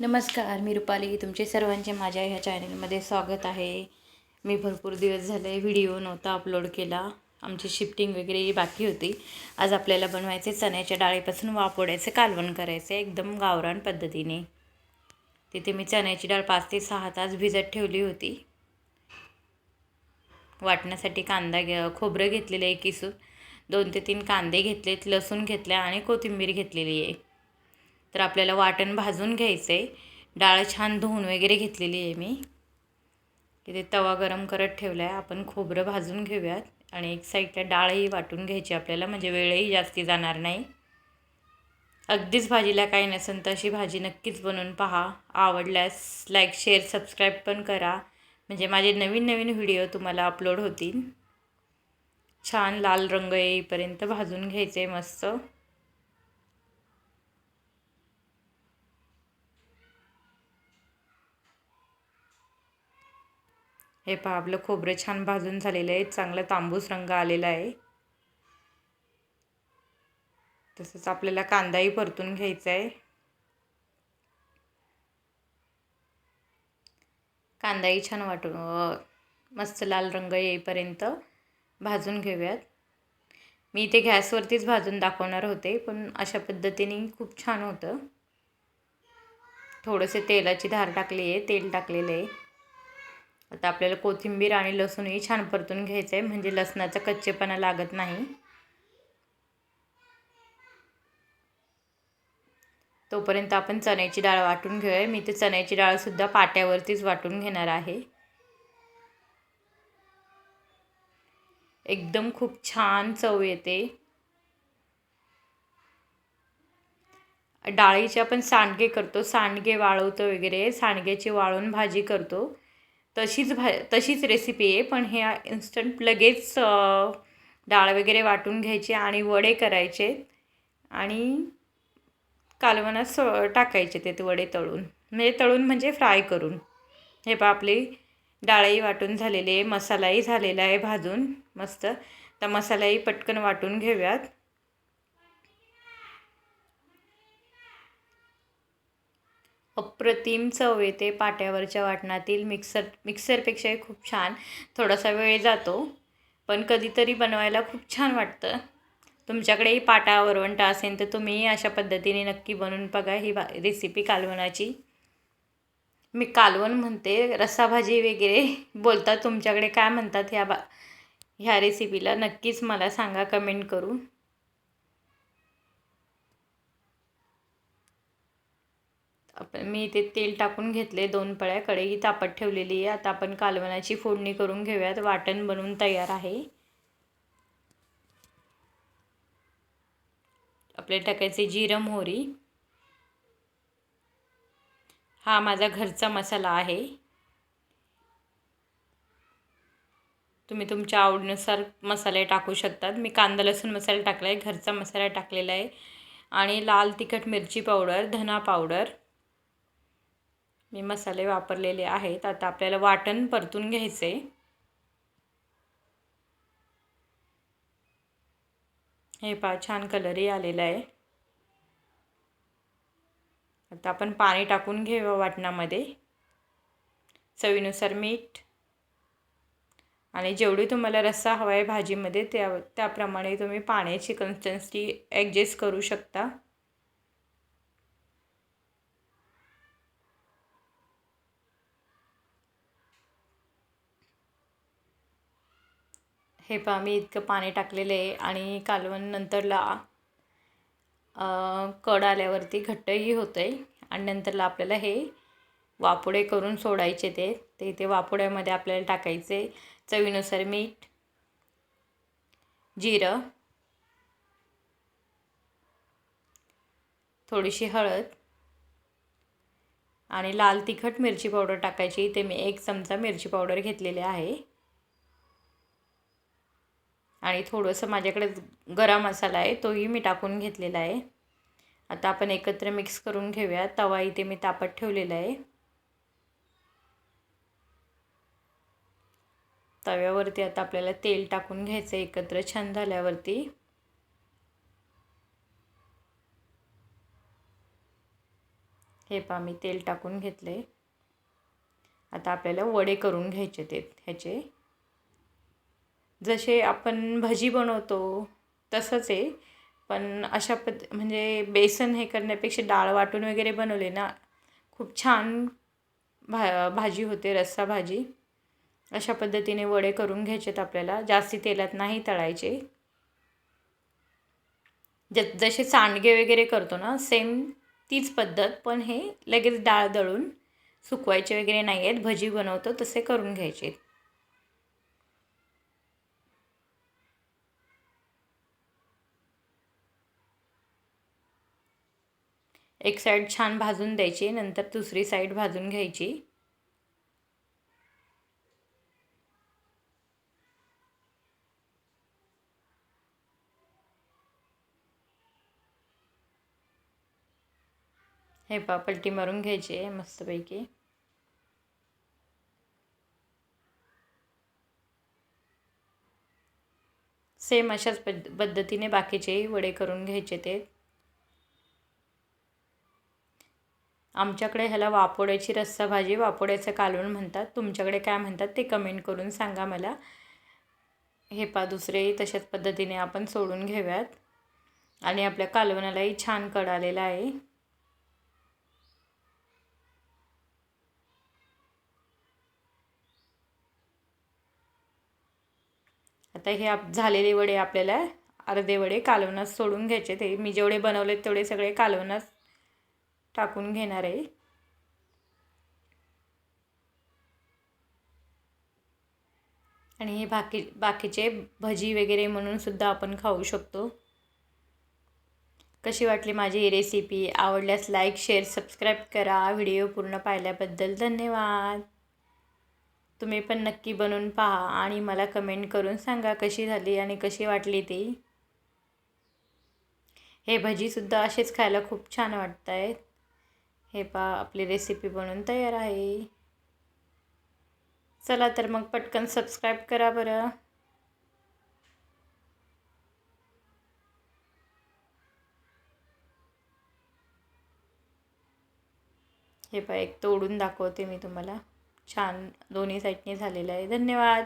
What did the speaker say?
नमस्कार मी रुपाली. तुमचे सर्वांचे माझ्या ह्या चॅनलमध्ये स्वागत आहे. मी भरपूर दिवस झाले व्हिडिओ नव्हता अपलोड केला. आमची शिफ्टिंग वगैरे बाकी होती. आज आपल्याला बनवायचे चण्याच्या डाळीपासून वापोड्याचे कालवण करायचे एकदम गावरान पद्धतीने. तिथे मी चण्याची डाळ पाच ते सहा तास भिजत ठेवली होती. वाटण्यासाठी कांदा घे खोबरं घेतलेलं आहे किसून. दोन ते तीन कांदे घेतलेत लसूण घेतल्या आणि कोथिंबीर घेतलेली आहे. तर आपल्याला वाटण भाजून घ्यायचं आहे डाळ छान धुवून वगैरे घेतलेली आहे मी. इथे तवा गरम करत ठेवला आहे आपण खोबरं भाजून घेऊयात. आणि एक साईडला डाळही वाटून घ्यायची आपल्याला म्हणजे वेळही जास्ती जाणार नाही. अगदीच भाजीला काही नसेल तर अशी भाजी नक्कीच बनवून पहा. आवडल्यास लाईक शेअर सबस्क्राईब पण करा. म्हणजे माझे नवीन नवीन व्हिडिओ तुम्हाला अपलोड होतील. छान लाल रंग येईपर्यंत भाजून घ्यायचे मस्त. हे पहा आपलं खोबरं छान भाजून झालेलं आहे. चांगला तांबूस रंग आलेला आहे. तसंच आपल्याला कांदाही परतून घ्यायचा आहे. कांदाही छान वाटून मस्त लाल रंग येईपर्यंत भाजून घेऊयात. मी इथे गॅसवरतीच भाजून दाखवणार होते पण अशा पद्धतीने खूप छान होतं. थोडंसे तेलाची धार टाकली आहे तेल टाकलेलं आहे. आता आपल्याला कोथिंबीर आणि लसूणही छान परतून घ्यायचं आहे म्हणजे लसणाचा कच्चेपणा लागत नाही. तोपर्यंत आपण चण्याची डाळ वाटून घेऊया. मी ते चण्याची डाळसुद्धा पाट्यावरतीच वाटून घेणार आहे. एकदम खूप छान चव येते. डाळीचे आपण सांडगे करतो. सांडगे वाळवतो वगैरे. सांडग्याची वाळून भाजी करतो. तशीच भा तशीच रेसिपी आहे पण हे इन्स्टंट लगेच डाळ वगैरे वाटून घ्यायची आणि वडे करायचे आणि कालवणात स टाकायचे ते वडे तळून. म्हणजे तळून म्हणजे फ्राय करून. हे पा आपली डाळही वाटून झालेली आहे मसालाही झालेला आहे भाजून. मस्त. तर मसालाही पटकन वाटून घेऊयात. अप्रतिम चव येते पाट्यावरच्या वाटणातील मिक्सर मिक्सरपेक्षाही खूप छान. थोडासा वेळ जातो पण कधीतरी बनवायला खूप छान वाटतं. तुमच्याकडेही पाटा वरवंटा असेल तर तुम्ही अशा पद्धतीने नक्की बनवून बघा ही बा रेसिपी कालवणाची. मी कालवण म्हणते रस्साभाजी वगैरे बोलतात तुमच्याकडे काय म्हणतात ह्या बा ह्या रेसिपीला नक्कीच मला सांगा कमेंट करून आपण मी इथे तेल टाकून घेतले दोन पळ्या. कढई तापत ठेवलेली आहे. आता आपण कालवणाची फोडणी करून घेऊयात. वाटण बनवून तयार आहे. आपले टाकायचे जिरं मोहरी. हा माझा घरचा मसाला आहे. तुम्ही तुमच्या आवडीनुसार मसाले टाकू शकतात. मी कांदा लसूण मसाला टाकला आहे घरचा मसाला टाकलेला आहे. आणि लाल तिखट मिरची पावडर धना पावडर. मी मसाले वापरलेले आहेत. आता आपल्याला वाटण परतून घ्यायचे हे पा छान कलरही आलेला आहे. आता आपण पाणी टाकून घेऊ वाटणामध्ये. चवीनुसार मीठ. आणि जेवढी तुम्हाला रस्सा हवा आहे भाजीमध्ये त्या त्याप्रमाणे तुम्ही पाण्याची कन्सिस्टन्सी ॲडजस्ट करू शकता. हे पहा मी इतकं पाणी टाकलेलं आहे आणि कालवण नंतरला कड आल्यावरती घट्टही होतं आहे आणि नंतरला आपल्याला हे वापुडे करून सोडायचे ते. ते इथे वापोड्यामध्ये आपल्याला टाकायचे चवीनुसार मीठ जिरं थोडीशी हळद आणि लाल तिखट मिरची पावडर टाकायची. ते मी एक चमचा मिरची पावडर घेतलेली आहे. आणि थोडंसं माझ्याकडे गरम मसाला आहे तोही मी टाकून घेतलेला आहे. आता आपण एकत्र मिक्स करून घेऊया. तवा इथे मी तापत ठेवलेला आहे. तव्यावरती आता आपल्याला तेल टाकून घ्यायचं एकत्र छान झाल्यावरती. हे पा मी तेल टाकून घेतले आता आपल्याला वडे करून घ्यायचे ते ह्याचे. जसे आपण भजी बनवतो तसंच आहे. पण अशा पद म्हणजे बेसन हे करण्यापेक्षा डाळ वाटून वगैरे बनवले ना खूप छान भा भाजी होते रस्सा भाजी. अशा पद्धतीने वडे करून घ्यायचेत आपल्याला. जास्ती तेलात नाही तळायचे. ज जसे सांडगे वगैरे करतो ना सेम तीच पद्धत पण हे लगेच डाळ दळून सुकवायचे वगैरे नाही आहेत. भजी बनवतो तसे करून घ्यायचे. एक साईड छान भाजून द्यायची नंतर दुसरी साईड भाजून घ्यायची. हे पा पलटी मारून घ्यायची आहे मस्तपैकी. सेम अशाच पद्ध पद्धतीने बाकीचेही वडे करून घ्यायचे ते. आमच्याकडे ह्याला वापोड्याची रस्सा भाजी वापोड्याचं कालवण म्हणतात. तुमच्याकडे काय म्हणतात ते कमेंट करून सांगा मला. हे पा दुसरेही तशाच पद्धतीने आपण सोडून घेऊयात. आणि आपल्या कालवणालाही छान कड आलेला आहे. आता हे आप झालेले वडे आपल्याला अर्धे वडे कालवणात सोडून घ्यायचे. ते मी जेवढे बनवले तेवढे सगळे कालवणात टाकून घेणार आहे. आणि हे बाकी बाकीचे भजी वगैरे म्हणून सुद्धा आपण खाऊ शकतो. कशी वाटली माझी ही रेसिपी आवडल्यास लाईक शेअर सबस्क्राईब करा. व्हिडिओ पूर्ण पाहिल्याबद्दल धन्यवाद. तुम्ही पण नक्की बनवून पहा आणि मला कमेंट करून सांगा कशी झाली आणि कशी वाटली ती. हे भजीसुद्धा असेच खायला खूप छान वाटत आहेत हे पा आपली रेसिपी बनवून तयार आहे. चला तर मग पटकन सबस्क्राईब करा बरं. हे पा एक तोडून दाखवते मी तुम्हाला. छान दोन्ही साईडने झालेलं आहे. धन्यवाद!